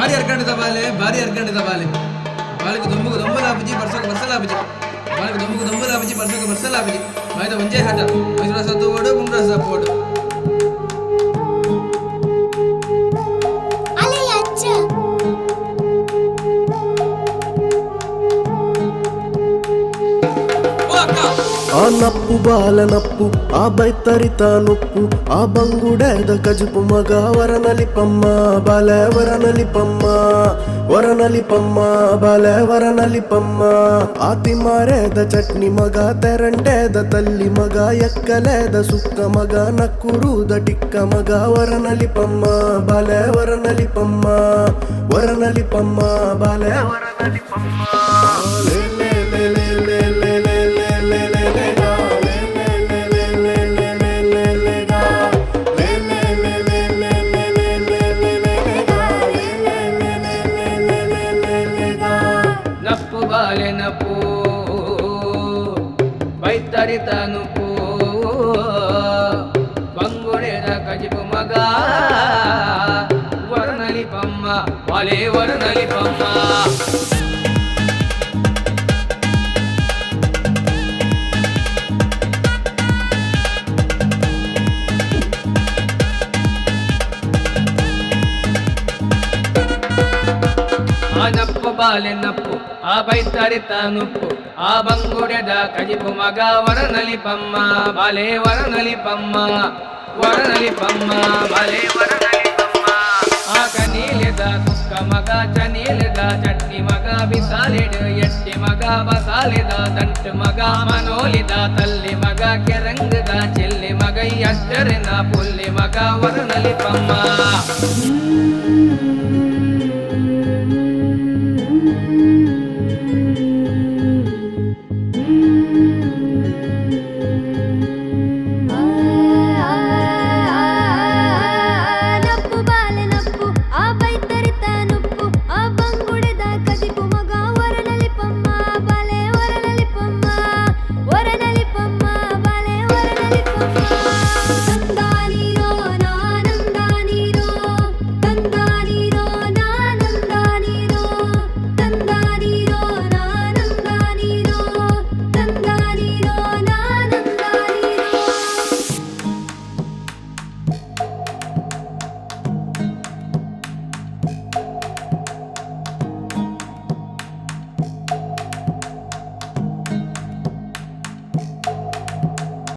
ಭಾರಿ ಹರ್ಕಂಡು ಬಾಲೆ ಭಾರಿ ಹರ್ಕಂಡು ಬಾಲೆ ಬಾಳಿಗೆ ದೊಂಬುಗೆ ದೊಂಬಲ ಆಪಜಿ ಬರ್ಸೋಕೆ ಬರ್ಸಲ ಆಪಜಿ ಬಾಳಿಗೆ ದೊಂಬುಗೆ ದೊಂಬಲ ಆಪಜಿ ಬರ್ಸೋಕೆ ಬರ್ಸಲ ಆಪಜಿ ಬಾಯ್ದ ಒಂಜೇ ಹಾಟ ಮೈಸೂರ ಸತ್ತು ಓಡು ಮುಂಗ್ರ ಸಪ್ಪೋಡು ఆ నప్పు బాల నప్పు ఆ బైతరిత నొప్పు ఆ బంగుడేద కజుపు మగ వరనలిపమ్మ బాల వరనలిపమ్మ వరనలిపమ్మ బాల వరనలిపమ్మ. ఆ తిమారేద చట్ನಿ మగ తెరండేద తల్లి మగ ఎక్కలేద సుక్క మగ నక్కురుద టిక్క మగ వరనలిపమ్మ బాల వరనలిపమ్మ వరనలిపమ్మ బాల వరనలిపమ్మ. నప్పు ಬೈತರಿ ತನುಪು ಬಂಗುಡೆದ ಕಜಿಪು ಮಗ ವರ್ಣಲಿ ಪಮ್ಮ ಒಲೆ ವರ್ಣಲಿ ಪಮ್ಮ ನಪ್ಪು ಬಾಲೆ ನಪ್ಪು ಆ ಬೈತರಿತ ನುಪ್ಪು ಆ ಬಂಗುಡೆದ ಕಜಿಪು ಮಗ ವರನಲಿ ಪಮ್ಮ ಬಾಲೆ ವರನಲಿ ಪಮ್ಮ ವರನಲಿ ಪಮ್ಮ ಬಾಲೆ ವರನಲಿ ಪಮ್ಮ ಆ ಕನೀಲಿದ ಸುಕ್ಕ ಮಗ ಚನೀಲಿದ ಚಟ್ನಿ ಮಗ ಬಿಸಾಲಿಡ ಎಟ್ಟಿ ಮಗ ಬಸಾಲಿದ ದಂಟು ಮಗ ಮನೋಲಿದ ತಲ್ಲಿ ಮಗ ಕೆರಂಗದ ಚೆಲ್ಲಿ ಮಗ ಅಷ್ಟರಿನ ಪುಲ್ಲಿ ಮಗ ವರನಲಿ Thank you.